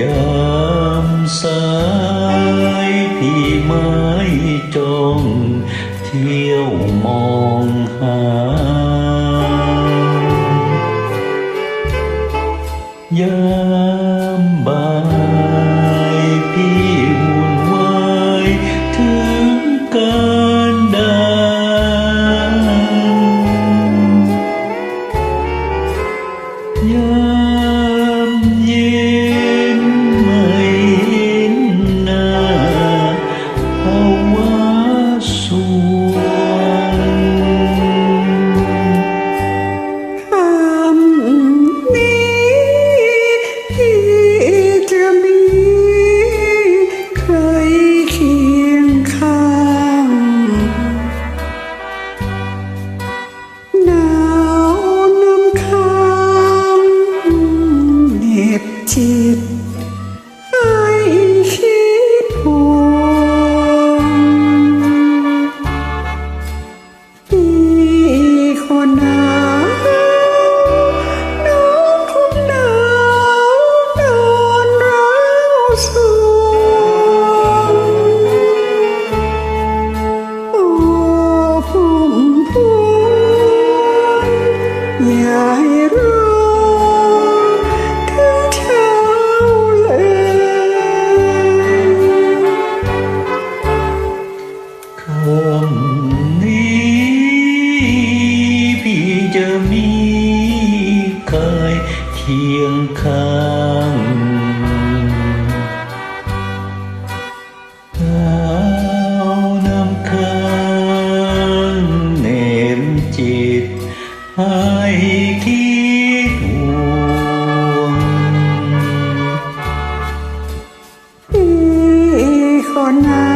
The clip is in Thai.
ยามสายที่ไม่จองเที่ยวมองหา ยามบ่าย ให้คิดห่วงพี่คนนั้น